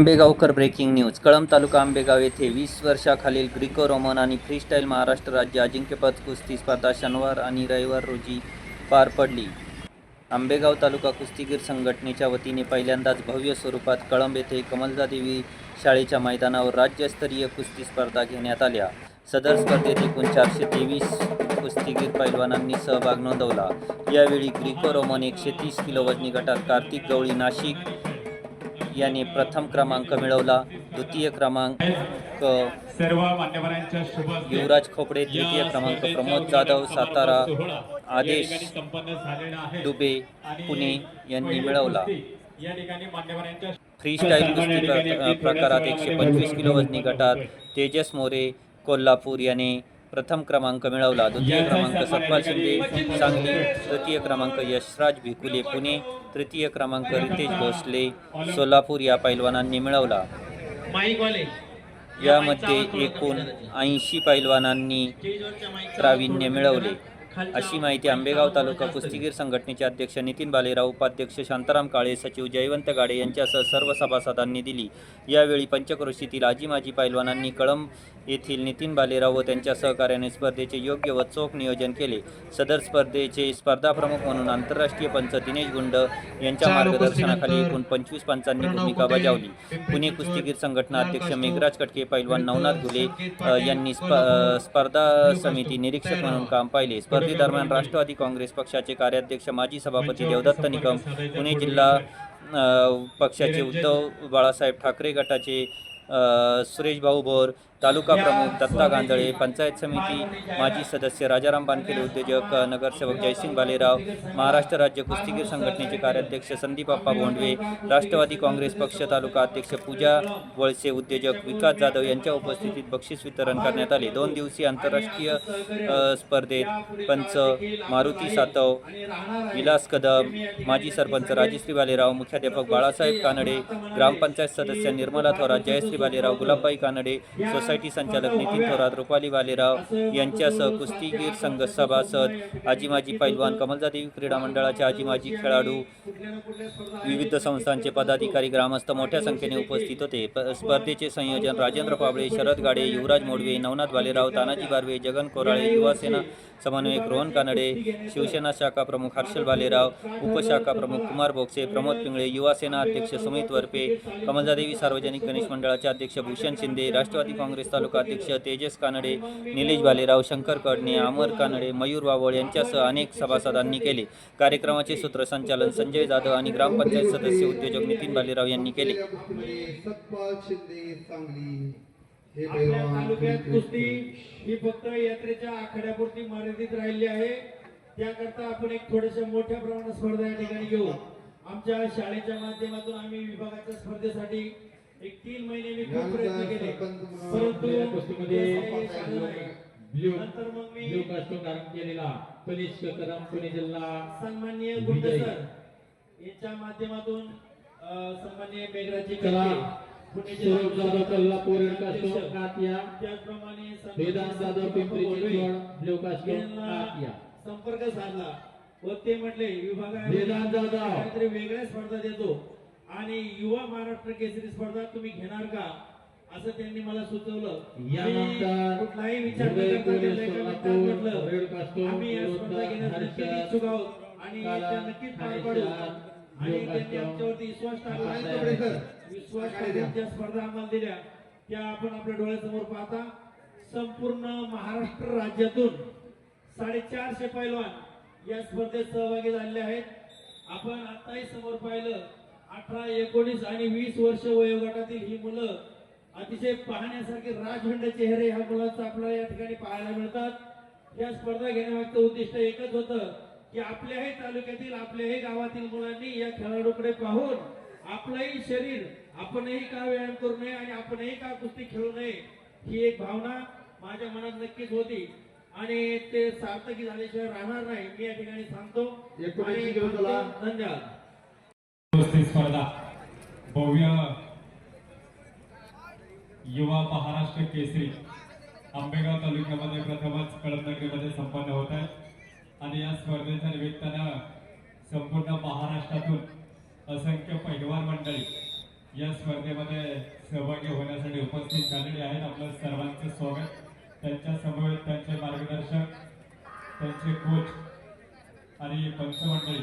Ambegaonkar breaking news. Kalamb तालुका आंबेगाव येथे वीस वर्षाखालील ग्रिको रोमन आणि फ्रीस्टाईल महाराष्ट्र राज्य अजिंक्यपद कुस्ती स्पर्धा शनिवार आणि रविवार रोजी पार पडली. आंबेगाव तालुका कुस्तीगीर संघटनेच्या वतीने पहिल्यांदाच भव्य स्वरूपात कळंब येथे कमलदादेवी शाळेच्या मैदानावर राज्यस्तरीय कुस्ती स्पर्धा घेण्यात आल्या. सदर स्पर्धेत एकूण चारशे तेवीस कुस्तीगीर पैलवानांनी सहभाग नोंदवला. यावेळी ग्रिको रोमन एकशे तीस किलो वजनी गटात कार्तिक गवळी नाशिक याने प्रथम क्रमांक मिळवला द्वितीय क्रमांक युवराज खोपडे तृतीय क्रमांक प्रमोद जाधव सातारा आदेश. दुबे पुणे यांनी मिळवला कुस्ती या ठिकाणी मान्यवरांच्या फ्रीस्टाईल सर्वांनी कुस्ती प्रकारात एकशे पंचवीस किलो वजनी गटात तेजस मोरे कोल्हापूर याने प्रथम क्रमांक मिळवला. द्वितीय क्रमांक सतपाल शिंदे सांगली तृतीय क्रमांक यशराज भिकुले पुणे. तृतीय क्रमांक रितेश भोसले सोलापूर या पैलवानांनी मिळवला. यामध्ये एकूण ऐंशी पैलवानांनी प्रावीण्य मिळवले. अशी माहिती आंबेगाव तालुका कुस्तीगीर संघटनेचे अध्यक्ष नितीन बालेराव उपाध्यक्ष शांताराम काळे सचिव जयवंत गाडे यांच्यासह सर्व सभासदांनी दिली. यावेळी पंचक्रोशीतील आजी माजी पैलवानांनी कळंब येथील नितीन बालेराव व त्यांच्या सहकार्याने स्पर्धेचे योग्य व चोख नियोजन केले. सदर स्पर्धेचे स्पर्धा प्रमुख म्हणून आंतरराष्ट्रीय पंच दिनेश गुंड यांच्या मार्गदर्शनाखाली एकूण पंचवीस पंचांनी भूमिका बजावली. पुणे कुस्तीगीर संघटना अध्यक्ष मेघराज कटके पैलवान नवनाथ घुले यांनी स्पर्धा समिती निरीक्षक म्हणून काम पाहिले. स्पर्धेदरम्यान राष्ट्रवादी काँग्रेस पक्षाचे कार्याध्यक्ष माजी सभापती देवदत्त निकम पुणे जिल्हा पक्षाचे उद्धव बाळासाहेब ठाकरे गटाचे सुरेश भाऊ भोर तालुका प्रमुख दत्ता गांधळे पंचायत समिती माजी सदस्य राजाराम बानखेडे उद्योजक नगरसेवक जयसिंग बालेराव महाराष्ट्र राज्य कुस्तीगीर संघटनेचे कार्याध्यक्ष संदीपप्पा भोंडवे राष्ट्रवादी काँग्रेस पक्ष तालुका अध्यक्ष पूजा वळसे उद्योजक विकास जाधव यांच्या उपस्थितीत बक्षीस वितरण करण्यात आले. दोन दिवसीय आंतरराष्ट्रीय स्पर्धेत पंच मारुती सातव विलास कदम माजी सरपंच राजश्री बालेराव मुख्याध्यापक बाळासाहेब कानडे ग्रामपंचायत सदस्य निर्मला थोरात जयश्री बालेराव गुलाबबाई कानडे सोसायटी संचालक नितीन थोरात रुपाली बालेराव यांच्यासह कुस्तीगीर संघ सभासद आजी माजी पैलवान कमलजादेवी क्रीडा मंडळाचे आजी माजी खेळाडू विविध संस्थांचे पदाधिकारी ग्रामस्थ मोठ्या संख्येने उपस्थित होते. प- स्पर्धेचे संयोजन राजेंद्र पाबळे शरद गाडे युवराज मोडवे नवनाथ बालेराव तानाजी बारवे जगन कोराळे युवासेना समन्वयक रोहन कानडे शिवसेना शाखा प्रमुख हर्षल बालेराव उपशाखा प्रमुख कुमार बोक्से प्रमोद पिंगळे युवासेना अध्यक्ष सुमित वरपे कमलजादेवी सार्वजनिक गणेश मंडळाचे अध्यक्ष भूषण शिंदे राष्ट्रवादी काँग्रेस तालुका अध्यक्ष तेजस कानडे निलेश बालेराव शंकर कडणे अमर कानडे मयूर वावळ यांच्यासह अनेक सभासदांनी केले. कार्यक्रमाचे सूत्रसंचालन संजय जाधव आणि ग्रामपंचायत सदस्य उद्योजक नितीन बालेराव यांनी केले. सतपाल शिंदे सांगली. हे आपल्या पैलवान तालुक्यात क्रिकेट कुस्ती ही फक्त यात्रेच्या आखाड्यापुरती मर्यादित राहिली आहे. त्याकरता आपण एक थोड्याशा मोठ्या प्रमाणात स्पर्धा या ठिकाणी घेऊ. आमच्या शाळेच्या माध्यमातून आम्ही विभागाच्या स्पर्धेसाठी एक तीन महिने मी खूप प्रयत्न केले. परंतु या कुस्तीमध्ये ते काही झालं नाही. ब्ल्यू ब्ल्यू धारण केलेला कनिष्क कदम पुणे जिल्हा. गुंड सर यांच्या माध्यमातून अं, सन्माननीय मेघराजी चला. पुणे स्वरूप जाधव. कातिया त्याचप्रमाणे सन्माननीय वेदांत जाधव संदीप पिंपरी भोंडवे चिंचवड ब्ल्यू कास्टूम यांना कातिया संपर्क साधला व ते म्हटले विभागात वेदांत जाधव. काहीतरी वेगळ्या स्पर्धा देतो आणि युवा महाराष्ट्र केसरी स्पर्धा तुम्ही घेणार का असं त्यांनी मला सुचवलं. कुठलाही विचार म्हटलं, आम्ही या स्पर्धा घेण्यास नक्कीच हर्षद, इच्छुक आहोत. आणि नक्कीच पार पाडू. आणि त्यांनी आमच्यावरती विश्वास टाकला. विश्वास टाकून ज्या स्पर्धा आम्हाला दिल्या त्या आपण आपल्या डोळ्यासमोर पाहता. संपूर्ण महाराष्ट्र राज्यातून साडेचारशे पैलवान या स्पर्धेत सहभागी झालेले आहेत. आपण आताही समोर पाहिलं अठरा एकोणीस आणि वीस वर्ष वयोगटातील ही मुलं अतिशय पाहण्यासारखे राजभंड चेहरे ह्या मुलांचा आपल्याला या ठिकाणी पाहायला मिळतात. या स्पर्धा घेण्यामागचं उद्दिष्ट एकच होतं की आपल्याही तालुक्यातील आपल्याही गावातील मुलांनी या खेळाडूकडे पाहून आपलंही शरीर आपणही का व्यायाम करू नये आणि आपणही का कुस्ती खेळू नये ही एक भावना माझ्या मनात नक्कीच होती. आणि ते सार्थकी झाल्याशिवाय राहणार नाही मी या ठिकाणी सांगतो. धन्यवाद. स्पर्धा. भव्य युवा महाराष्ट्र केसरी आंबेगाव तालुक्यामध्ये प्रथमच कळमनगरीमध्ये संपन्न होत आहे. आणि या स्पर्धेच्या निमित्तानं संपूर्ण महाराष्ट्रातून असंख्य पैलवान मंडळी या स्पर्धेमध्ये सहभागी होण्यासाठी उपस्थित झालेले आहेत. आपलं सर्वांचं स्वागत. त्यांच्या समवेत त्यांचे मार्गदर्शक त्यांचे कोच आणि पंचमंडळी